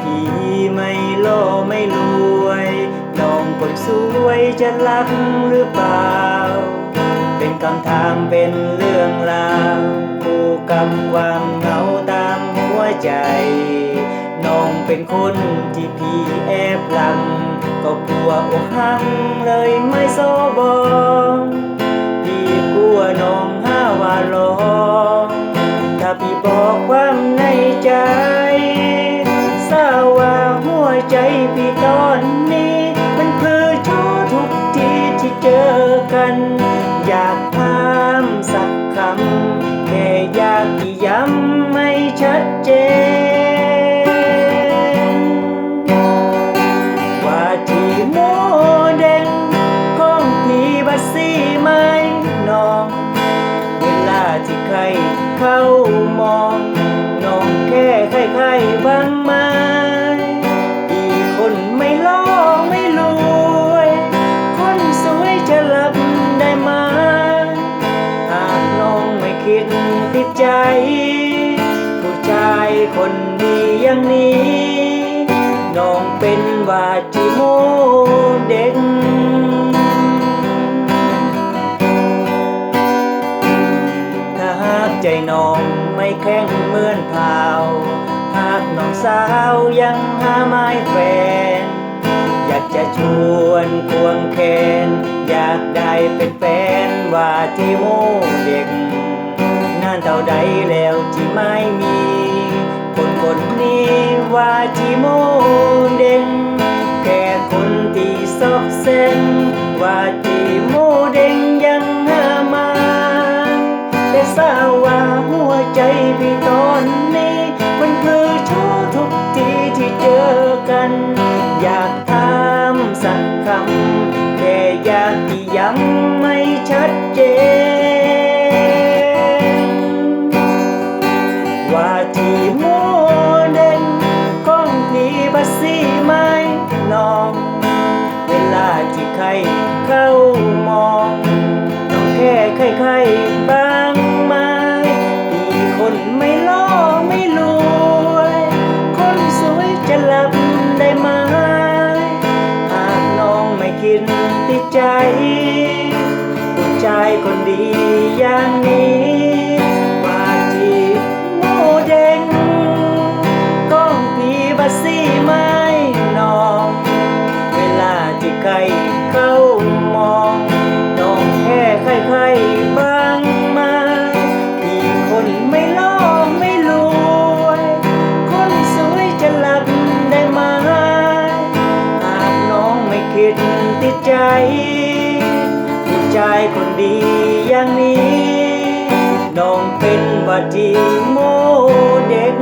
พี่ไม่โลไม่รวย น้องคนสวยจะรักหรือเปล่า เป็นคำถามเป็นเรื่องราวคู่กับความเหงาตามหัวใจ น้องเป็นคนที่พี่แอบหลัง ก็กลัวอกหักเลยไม่โซบอ กัน ใจ ผู้ชายคนดีอย่างนี้ น้องเป็นว่าที่โมเด็กถ้าหากใจน้องไม่แข็งเหมือนเผาหากน้องสาวยังหาไม้แฟน อยากจะชวนควงแขนอยากได้เป็นแฟนว่าที่โมเด็กานเท่าใดแล้วที่ไม่มี คนคนนี้ว่าที่โมเด็กแค่คนที่ซอกเส้น ว่าที่โมเด็กยังหามาแต่ทราบว่าหัวใจพี่ตอนนี้มันเพื่อชูทุกทีที่เจอกัน อยากถามสักคำ ที่โมเดนของพี่บัสซี่ไหมน้อง เวลาที่ใคร สซี่ไหมน้อง เวลาที่ใครเข้ามองน้องแค่ใครๆบ้างไมาพี่คนไม่ล่อไม่รวย คนสวยจะรับได้ไหมหากน้องไม่คิดติดใจผู้ชายคนดีอย่างนี้ น้องเป็นว่าที่โมเด็ก